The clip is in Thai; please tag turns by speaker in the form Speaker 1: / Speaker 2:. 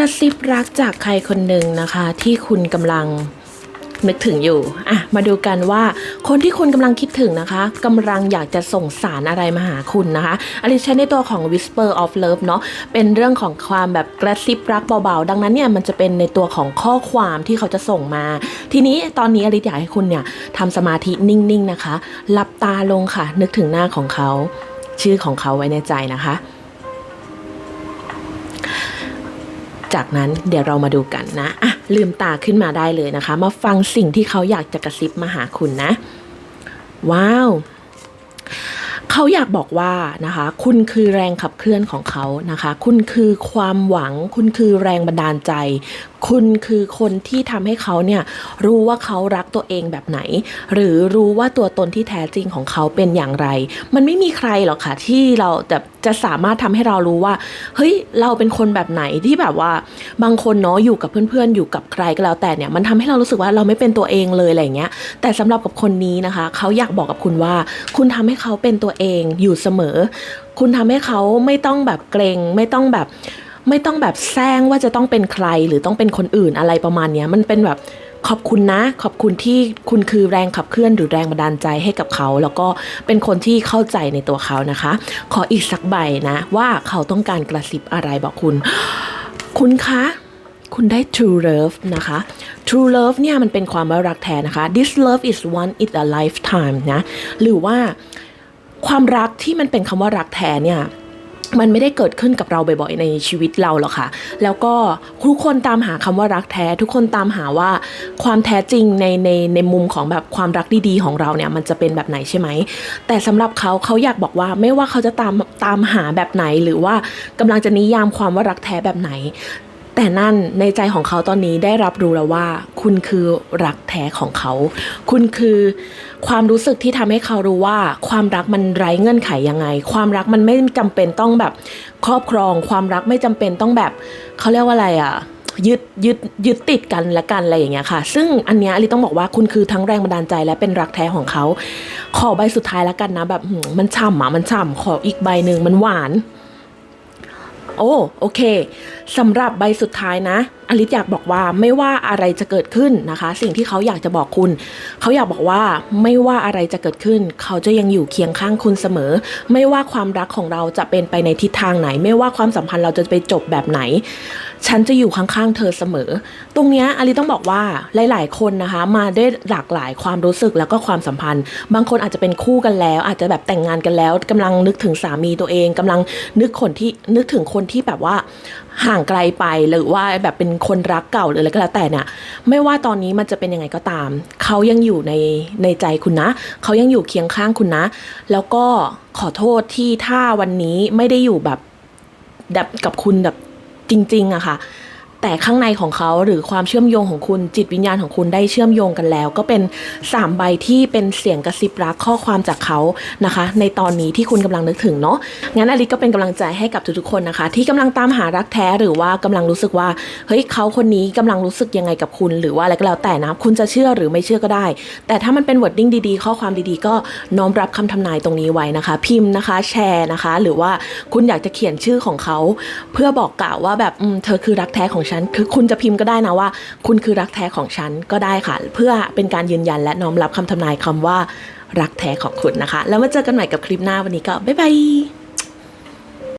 Speaker 1: ระซิบรักจากใครคนหนึ่งนะคะ ที่คุณกำลังนึกถึงอยู่อะมาดูกันว่าคนที่คุณกำลังคิดถึงนะคะกำลังอยากจะส่งสารอะไรมาหาคุณนะคะอลิซใช้ในตัวของ whisper of love เนาะเป็นเรื่องของความแบบกระซิบรักเบาๆ ดังนั้นเนี่ยมันจะเป็นในตัวของข้อความที่เขาจะส่งมา ทีนี้ตอนนี้อลิซอยากให้คุณเนี่ยทำสมาธินิ่งๆนะคะ หลับตาลงค่ะ นึกถึงหน้าของเขา ชื่อของเขาไว้ในใจนะคะ จากนั้นเดี๋ยวเรามาดูกันนะอะลืมตาขึ้นมาได้เลยนะคะ มาฟังสิ่งที่เขาอยากจะกระซิบมาหาคุณนะ ว้าวเขาอยากบอกว่านะคะ คุณคือแรงขับเคลื่อนของเขานะคะ คุณคือความหวัง คุณคือแรงบันดาลใจ คุณคือคนที่ทำให้เขาเนี่ยรู้ว่าเขารักตัวเองแบบไหน หรือรู้ว่าตัวตนที่แท้จริงของเขาเป็นอย่างไร มันไม่มีใครหรอกค่ะที่เราแบบ จะสามารถทำให้เรารู้ว่า เฮ้ย เราเป็นคนแบบไหนที่แบบว่า บางคนเนาะอยู่กับเพื่อนๆ อยู่กับใครก็แล้วแต่เนี่ย มันทำให้เรารู้สึกว่าเราไม่เป็นตัวเองเลยอะไรเงี้ย แต่สำหรับกับคนนี้นะคะ เขาอยากบอกกับคุณว่า คุณทำให้เขาเป็นตัวเองอยู่เสมอ คุณทำให้เขาไม่ต้องแบบเกรง ไม่ต้องแบบ ไม่ต้องแบบแซงว่าจะต้องเป็นใครหรือต้องเป็นคนอื่นอะไรประมาณเนี้ย มันเป็นแบบ ขอบคุณนะ ขอบคุณที่คุณคือแรงขับเคลื่อนหรือแรงบันดาลใจให้กับเขา แล้วก็เป็นคนที่เข้าใจในตัวเขานะคะ ขออีกสักใบนะ ว่าเขาต้องการกระซิบอะไรบอกคุณ คุณคะคุณได้ true love นะคะ true love เนี่ยมันเป็นความรักแท้นะคะ this love is one in a lifetime นะ หรือว่าความรักที่มันเป็นคำว่ารักแท้เนี่ย มันไม่ได้เกิดขึ้นกับเราบ่อยๆในชีวิตเราหรอกค่ะ แล้วก็ทุกคนตามหาคำว่ารักแท้ ทุกคนตามหาว่าความแท้จริงในในในมุมของแบบความรักดีๆของเราเนี่ยมันจะเป็นแบบไหนใช่ไหม แต่สำหรับเขาเขาอยากบอกว่าไม่ว่าเขาจะตามตามหาแบบไหนหรือว่ากำลังจะนิยามความว่ารักแท้แบบไหน แต่นั่นในใจของเขาตอนนี้ได้รับรู้แล้วว่า คุณคือรักแท้ของเขา คุณคือความรู้สึกที่ทำให้เขารู้ว่า ความรักมันไร้เงื่อนไขยังไง ความรักมันไม่จำเป็นต้องแบบครอบครอง ความรักไม่จำเป็นต้องแบบเขาเรียกว่าอะไรอะยึดยึดยึดติดกันและกันอะไรอย่างเงี้ยค่ะ ซึ่งอันเนี้ยอลิต้องบอกว่าคุณคือทั้งแรงบันดาลใจและเป็นรักแท้ของเขา ขอใบสุดท้ายแล้วกันนะแบบมันฉ่ำอะมันฉ่ำขออีกใบหนึ่งมันหวาน โอ้ โอเคสำหรับใบสุดท้ายนะ อลิสอยากบอกว่าไม่ว่าอะไรจะเกิดขึ้นนะคะ สิ่งที่เขาอยากจะบอกคุณ เขาอยากบอกว่าไม่ว่าอะไรจะเกิดขึ้น เขาจะยังอยู่เคียงข้างคุณเสมอ ไม่ว่าความรักของเราจะเป็นไปในทิศทางไหน ไม่ว่าความสัมพันธ์เราจะไปจบแบบไหน ฉันจะอยู่ข้างๆเธอเสมอ ตรงนี้อลิต้องบอกว่าหลาย ๆ คนนะคะ มาได้หลากหลายความรู้สึกแล้วก็ความสัมพันธ์ บางคนอาจจะเป็นคู่กันแล้ว อาจจะแบบแต่งงานกันแล้วกำลังนึกถึงสามีตัวเองกำลังนึกคนที่นึกถึงคนที่แบบว่าห่างไกลไปหรือว่าแบบเป็นคนรักเก่าหรืออะไรก็แล้วแต่เนี่ยไม่ว่าตอนนี้มันจะเป็นยังไงก็ตาม เขายังอยู่ในในใจคุณนะ เขายังอยู่เคียงข้างคุณนะ แล้วก็ขอโทษที่ถ้าวันนี้ไม่ได้อยู่แบบแบบกับคุณแบบจริง ๆอะค่ะ แต่ข้างในของเขาหรือความเชื่อมโยงของคุณจิตวิญญาณของคุณได้เชื่อมโยงกันแล้ว ก็เป็น3ใบที่เป็นเสียงกระซิบรักข้อความจากเขานะคะ ในตอนนี้ที่คุณกำลังนึกถึงเนาะงั้นอลิก็เป็นกำลังใจให้กับทุกๆคนนะคะ ที่กำลังตามหารักแท้หรือว่ากำลังรู้สึกว่าเฮ้ยเขาคนนี้กำลังรู้สึกยังไงกับคุณ หรือว่าอะไรก็แล้วแต่นะคุณจะเชื่อหรือไม่เชื่อก็ได้ แต่ถ้ามันเป็นวอร์ดดิ้งดีๆ ข้อความดีๆ ก็น้อมรับคำทำนายตรงนี้ไว้นะคะ พิมพ์นะคะแชร์นะคะ หรือว่าคุณอยากจะเขียนชื่อของเขา เพื่อบอกกล่าวว่าแบบเธอคือรักแท้ของฉันคือคุณจะพิมพ์ก็ได้นะว่า คุณคือรักแท้ของฉันก็ได้ค่ะ เพื่อเป็นการยืนยันและน้อมรับคำทำนายคำว่ารักแท้ของคุณนะคะ แล้วมาเจอกันใหม่กับคลิปหน้าวันนี้ก็บ๊ายบาย